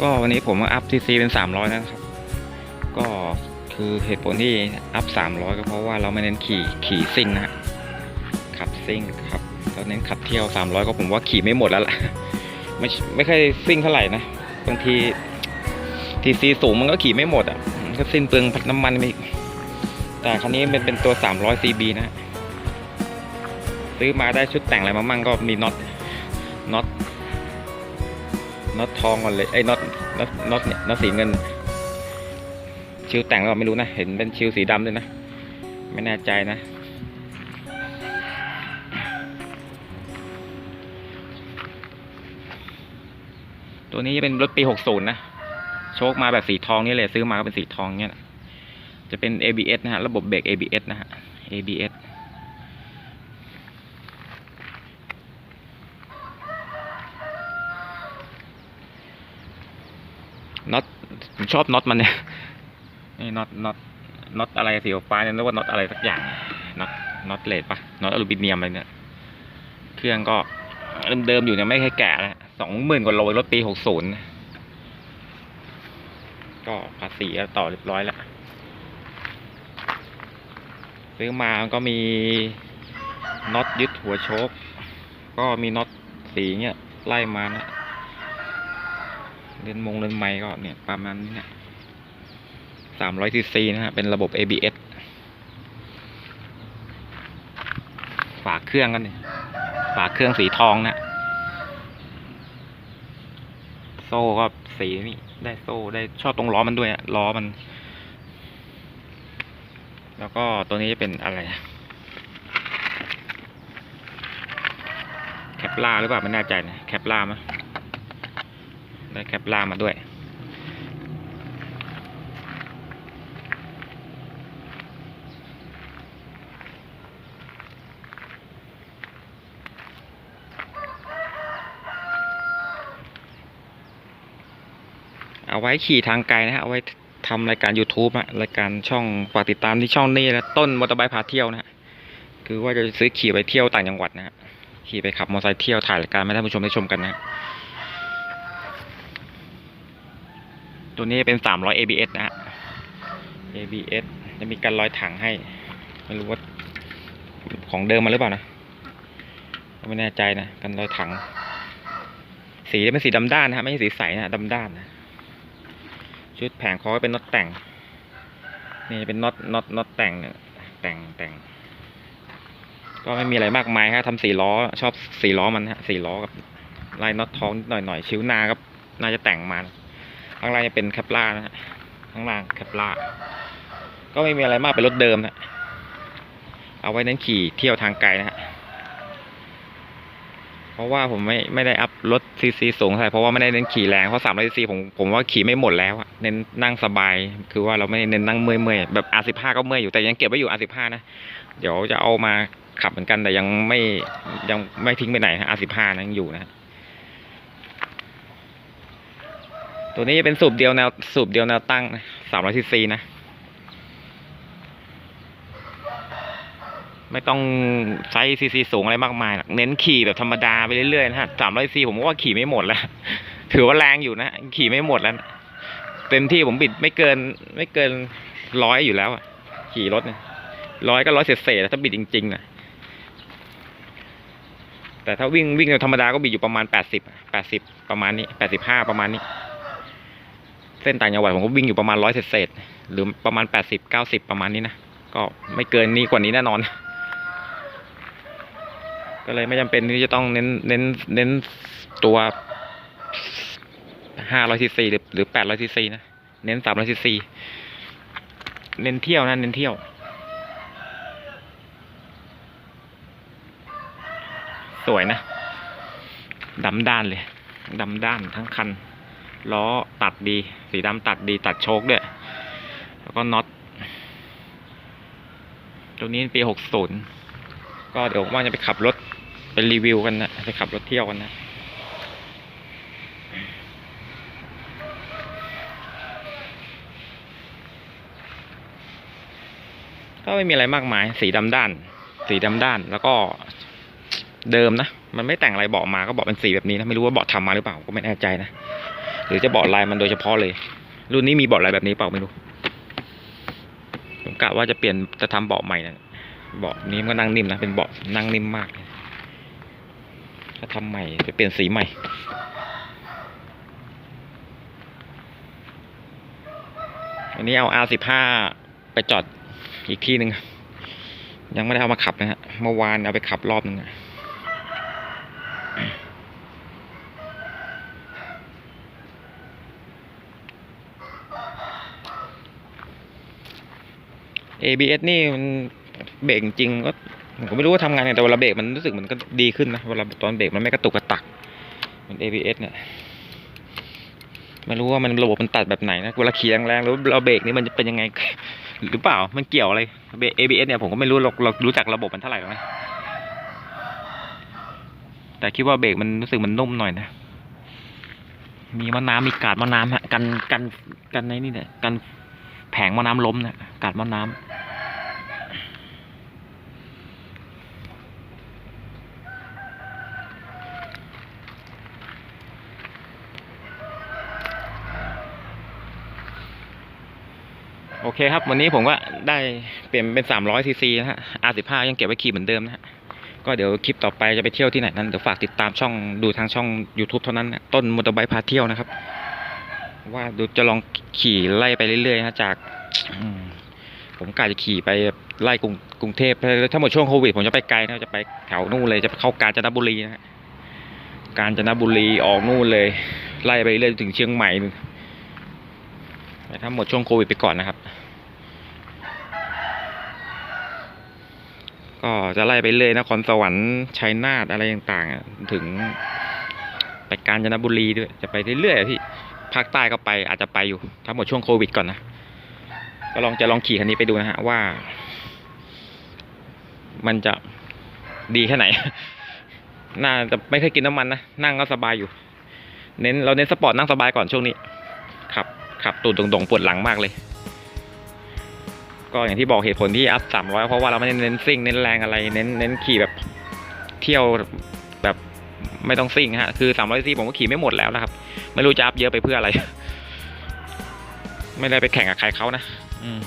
ก็วันนี้ผมอัพทีซีเป็นสามร้อยนะครับ ก็คือเหตุผลที่อัพสามร้อยก็เพราะว่าเราไม่เน้นขี่ขี่ซิ่งนะขับซิ่งครับเราเน้นขับเที่ยวสามร้อยก็ผมว่าขี่ไม่หมดแล้วล่ะไม่ไม่ค่อยซิ่งเท่าไหร่นะบางทีทีซีสูงมันก็ขี่ไม่หมดอะก็สิ้นเปลืองน้ำมันไปอีกแต่คันนี้มันเป็นตัวสามร้อยซีบีนะฮะซื้อมาได้ชุดแต่งอะไรมามั่งก็มีน็อตน็อต น็อตทองก่อนเลยไอ้น็อตน็อตน็อตเนี่ยน็อตสีเงิน ชิวแต่งก็ไม่รู้นะ เห็นเป็นชิวสีดำด้วยนะ ไม่แน่ใจนะตัวนี้จะเป็นรถปี 60 นะ โชคมาแบบสีทองนี่เลยซื้อมาก็เป็นสีทองเนี่ยนะจะเป็น ABS นะฮะ ระบบเบรก ABS นะฮะ ABS น็อต ผมชอบน็อตมันเนี่ยนี่น็อตน็อตน็อตอะไรสีฟ้าเนี่ยเรียกว่าน็อตอะไรสักอย่างน็อตน็อตเลดปะน็อตอลูมิเนียมอะไรเนี่ย เครื่องก็เดิมๆอยู่เนี่ยไม่เคยแก่แล้วสองหมื่นกว่าโลรถปีหกศูนย์ก็ภาษีก็ต่อเรียบร้อยแล้วซื้อมาก็มีน็อตยึดหัวโชคก็มีน็อตสีเงี้ยไล่มานะ เล่นมงเล่นไม้ก็เนี่ยประมาณนี้เนี่ยสามร้อยซีซีนะฮะ เป็นระบบ ABS ฝาเครื่องกันเนี่ยฝาเครื่องสีทองนะ โซ่ก็สีนี่ได้โซ่ได้ชอบตรงล้อมันด้วยอะล้อมัน แล้วก็ตัวนี้จะเป็นอะไรแคปล่าหรือเปล่าไม่แน่ใจนะแคปล่ามั้ย ได้แคปล่ามาด้วย เอาไว้ขี่ทางไกลนะฮะ เอาไว้ทำรายการ YouTube อะรายการช่องฝากติดตามที่ช่องนี้และต้นมอเตอร์ไบค์พาเที่ยวนะฮะคือว่าจะซื้อขี่ไปเที่ยวต่างจังหวัดนะฮะขี่ไปขับมอเตอร์ไซค์เที่ยวถ่ายรายการให้ท่านผู้ชมได้ชมกันนะฮะ ตัวนี้เป็น 300 ABS นะฮะ ABS จะมีการลอยถังให้ ไม่รู้ว่าของเดิมมาหรือเปล่านะ ไม่แน่ใจนะกันลอยถัง สีเป็นสีดำด้านนะฮะไม่ใช่สีใสนะดำด้านนะชุดแผงคอเป็นน็อตแต่ง นี่เป็นน็อตน็อตน็อตแต่งเนี่ยแต่งแต่ง ก็ไม่มีอะไรมากมายครับทำสีล้อชอบสีล้อมันฮะสีล้อกับลายน็อตท้องนิดหน่อยหน่อยชิ้วหนาก็น่าจะแต่งมา ข้างล่างจะเป็นแคปล่านะฮะข้างล่างแคปล่าก็ไม่มีอะไรมากเป็นรถเดิมนะเอาไว้เน้นขี่เที่ยวทางไกลนะฮะเพราะว่าผมไม่ไม่ได้อัพรถซีซีสูงเท่าไหร่เพราะว่าไม่ได้เน้นขี่แรงเพราะสามร้อยซีซีผมผมว่าขี่ไม่หมดแล้วอะเน้นนั่งสบาย คือว่าเราไม่ได้เน้นนั่งเมื่อยเมื่อยแบบ R15 ก็เมื่อยอยู่แต่ยังเก็บไว้อยู่ R15 นะเดี๋ยวจะเอามาขับเหมือนกันแต่ยังไม่ยังไม่ทิ้งไปไหนนะ R15 นะยังอยู่นะ ตัวนี้จะเป็นสูบเดียวแนวสูบเดียวแนวตั้งนะ300ซีซีนะ ไม่ต้องใช้ซีซีสูงอะไรมากมายหรอกเน้นขี่แบบธรรมดาไปเรื่อยๆนะฮะสามร้อยซีผมว่าขี่ไม่หมดแล้ว ถือว่าแรงอยู่นะ ขี่ไม่หมดแล้ว เต็มที่ผมบิดไม่เกิน ไม่เกินร้อยอยู่แล้วอะขี่รถเนี่ยร้อยก็ร้อยเศษๆถ้าบิดจริงๆนะแต่ถ้าวิ่งวิ่งธรรมดาก็บิดอยู่ประมาณแปดสิบแปดสิบประมาณนี้แปดสิบห้าประมาณนี้ เส้นต่างจังหวัดผมก็วิ่งอยู่ประมาณร้อยเศษๆหรือประมาณแปดสิบเก้าสิบประมาณนี้นะ ก็ไม่เกินนี้กว่านี้แน่นอน ก็เลยไม่จำเป็นที่จะต้องเน้นเน้นเน้นตัวห้าร้อยซีซีหรือหรือแปดร้อยซีซีนะ เน้นสามร้อยซีซีเน้นเที่ยวนะเน้นเที่ยวสวยนะดำด้านเลยดำด้านทั้งคัน ล้อ ตัดดี สีดำตัดดีตัดโชคด้วย แล้วก็น็อตตัวนี้ปีหกศูนย์ก็เดี๋ยวว่าจะไปขับรถไปรีวิวกันนะไปขับรถเที่ยวกันนะก็ไม่มีอะไรมากมาย สีดำด้าน สีดำด้าน แล้วก็เดิมนะ มันไม่แต่งอะไรเบาะมาก็เบาะเป็นสีแบบนี้นะ ไม่รู้ว่าเบาะทำมาหรือเปล่า ก็ไม่แน่ใจนะ หรือจะเบาะลายมันโดยเฉพาะเลย รุ่นนี้มีเบาะลายแบบนี้เปล่าไม่รู้ผมกะว่าจะเปลี่ยนจะทำเบาะใหม่นะเบาะนี้มันก็นั่งนิ่มนะเป็นเบาะนั่งนิ่มมากเลยถ้าทำใหม่จะเปลี่ยนสีใหม่อันนี้เอา R15 ไปจอดอีกที่หนึ่งยังไม่ได้เอามาขับนะฮะเมื่อวานเอาไปขับรอบหนึ่งอะ ABS นี่มันเบรกจริงก็ผมก็ไม่รู้ว่าทำงานไงแต่เวลาเบรกมันรู้สึกมันก็ดีขึ้นนะเวลาตอนเบรกมันไม่กระตุกกระตักเหมัน ABS เนี่ยไม่รู้ว่ามันระบบมันตัดแบบไหนนะเวลาขี่แรงๆหรือเราเบรกนี่มันจะเป็นยังไง หรือเปล่ามันเกี่ยวอะไรเบรก ABS เนี่ยผมก็ไม่รู้เราเรารู้จักระบบมันเท่าไหร่หรอกนะแต่คิดว่าเบรกมันรู้สึกมันนุ่มหน่อยนะ มีมะน้ำมีกาดมะน้ำฮะกันกันกันในนี่เนี่ยกันแผงมะน้ำล้มนี่ยกาดมะน้ำ โอเคครับ วันนี้ผมก็ได้เปลี่ยนเป็น 300ซีซีนะฮะ R15 ยังเก็บไว้ขี่เหมือนเดิมนะฮะ ก็เดี๋ยวคลิปต่อไปจะไปเที่ยวที่ไหนนั้นเดี๋ยวฝากติดตามช่องดูทางช่อง YouTube เท่านั้นนะต้นมอเตอร์ไบค์พาเที่ยวนะครับ ว่าดูจะลองขี่ไล่ไปเรื่อยๆนะจากอืมผมกะจะขี่ไปไล่กรุงกรุงเทพถ้าหมดช่วงโควิดผมจะไปไกลนะจะไปแถวนู่นเลยจะเข้ากาญจนบุรีนะฮะกาญจนบุรีออกนู่นเลย ไล่ไปเรื่อยถึงเชียงใหม่ แต่ถ้าหมดช่วงโควิดไปก่อนนะครับ ก็จะไล่ไปเรื่อยนครสวรรค์ชัยนาทอะไรต่างๆ ถึงไปกาญจนบุรีด้วย จะไปเรื่อยๆพี่ภาคใต้ก็ไปอาจจะไปอยู่ ถ้าหมดช่วงโควิดก่อนนะก็ลองจะลองขี่คันนี้ไปดูนะฮะว่า มันจะดีแค่ไหน น่าจะไม่เคยกินน้ำมันนะ นั่งก็สบายอยู่ เน้นเราเน้นสปอร์ตนั่งสบายก่อนช่วงนี้ ขับตูดตรงๆปวดหลังมากเลย ก็อย่างที่บอกเหตุผลที่อัพสามร้อยเพราะว่าเราไม่ได้เน้นซิ่งเน้นแรงอะไร เน้นเน้นขี่แบบเที่ยวแบบไม่ต้องซิ่งฮะ คือสามร้อยซีผมก็ขี่ไม่หมดแล้วนะครับ ไม่รู้จะอัพเยอะไปเพื่ออะไร ไม่ได้ไปแข่งกับใครเขานะอืม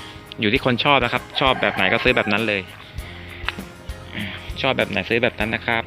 อยู่ที่คนชอบนะครับ ชอบแบบไหนก็ซื้อแบบนั้นเลย ชอบแบบไหนซื้อแบบนั้นนะครับ